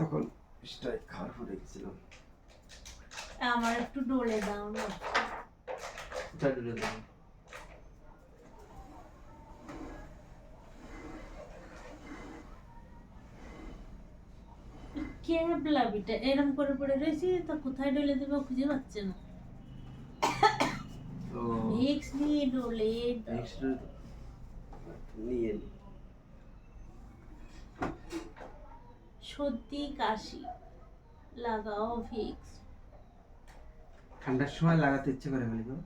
তখন স্ট্রাইক খাওয়ার পরে গেছিলাম আমার একটু ডলে দাও না। চাটুরে দিলাম ক্যাবলাবিটা এরম করে পড়ে রয়েছে তা কোথায় ডলে দেবো খুঁজে পাচ্ছে না। ভিক্স নিয়ে ডলে দাও। নিয়ে নি সর্দি কাশি লাগাও ভিক্স। ঠান্ডার সময় লাগাতে ইচ্ছে করে বলি গো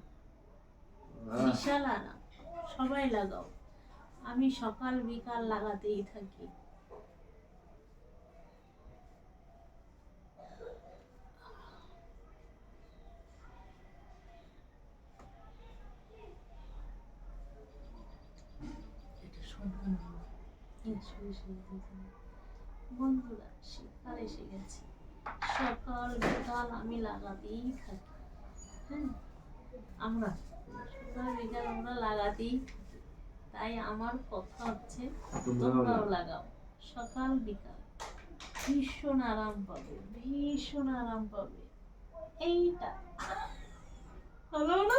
বিশাল আরাম সবাই লাগাও। আমি সকাল বিকাল লাগাতেই থাকি। এটা শোনো বন্ধুরা শীতকাল এসে গেছে সকাল বিকাল আমি লাগাতেই থাকি হ্যাঁ? আমরা সকাল বিকাল আমরা লাগাতেই থাকি। তাই আমার কথা হচ্ছে তোমরাও। লাগাও। সকাল বিকাল ভীষণ আরাম পাবে ভীষণ আরাম পাবে। এইটা। হলো না?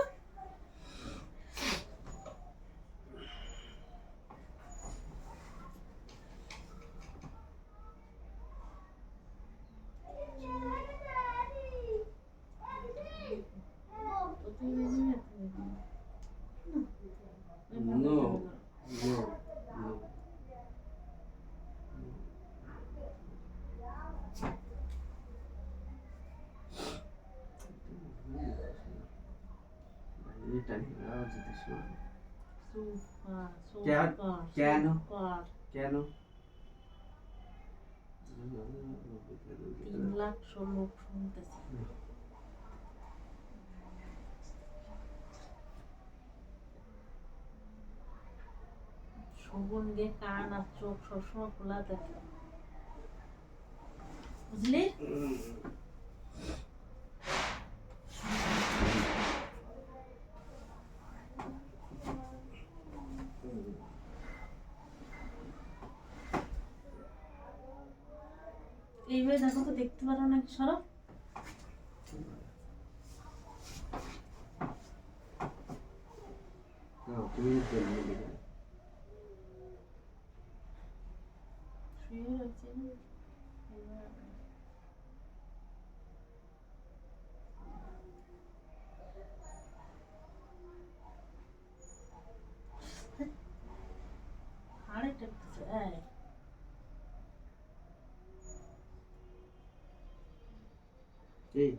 আওয়াজ দিতে কেন? কেন? কেন তিন লাখ লোক শুনতেছে শোভন গে কান আর চোখ সবসময় খোলা থাকে বুঝলি এইভাবে দেখো তো দেখতে পারো নাকি সরব শুয়ে রয়েছে না এবার হাড়ে টেপতেছে এই এই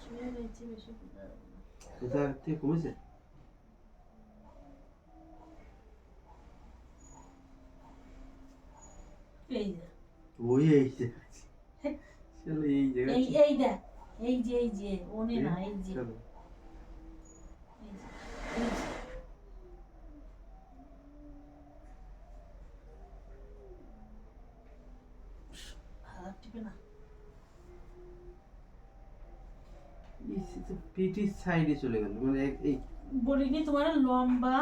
শুয়ে রয়েছে বেশি বুঝা যাবে না এটা থেকে কমেছে এই যে ওই এই যে চলো এই জায়গা এই এই দেখ এই যে এই যে ওনে না এই যে চলো এই যে, এই যে। হাত টিপে না পিটির সাইডে চলে গেল। মানে এই বলিনি তোমার লম্বা।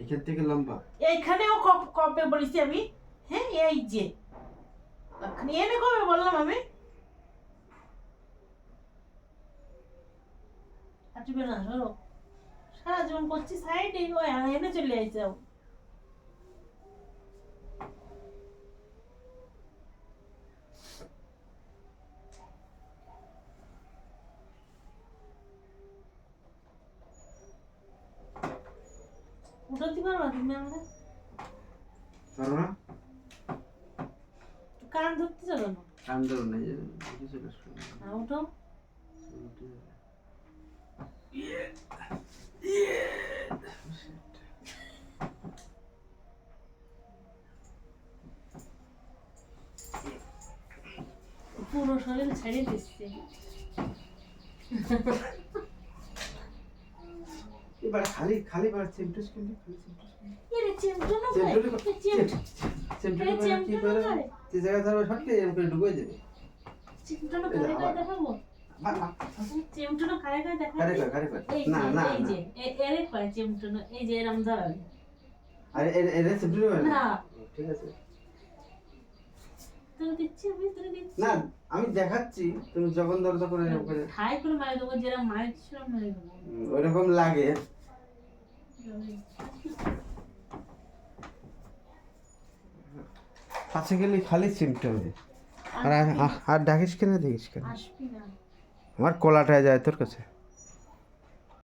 এইখান থেকে লম্বা। এইখানেও কপ কপে বলেছি আমি। হ্যাঁ এই যে। এনে কবে বললাম আমি? হাঁটবে না ধরো। সারা জীবন করছি সাইডে ওই এনে চলে আইছে উঠাতে পারবা তুমি আমাদের পারো না কান ধরতে যাবে না কান ধরো না এদিকে চলে আসো। হ্যাঁ উঠো। পুরো শরীর ছেড়ে দিচ্ছে এবার খালি খালি বার চেমটুস কিন্তু খালি চেমটুস এই কি করে? করে? যে জায়গা এরকম করে করে করে দেখাবো। চিমটুনো কারে কারে না, না, এরে চিমটুনো এই এরম ধরাবি আরে এর-? না। ঠিক আছে। তোর দিচ্ছি আমি তোর দিচ্ছি। না আমি দেখাচ্ছি তুমি যখন ধরো তখন এরকম করে ঠাই করে মারি দেবো যেরকম মারি সেরকম মারি দেবো ওইরকম লাগে। কাছে গেলে খালি সিমটমে আর আর- আর ডাকিস কেন দেখিস কেন? আমার কলাটায় যায় তোর কাছে।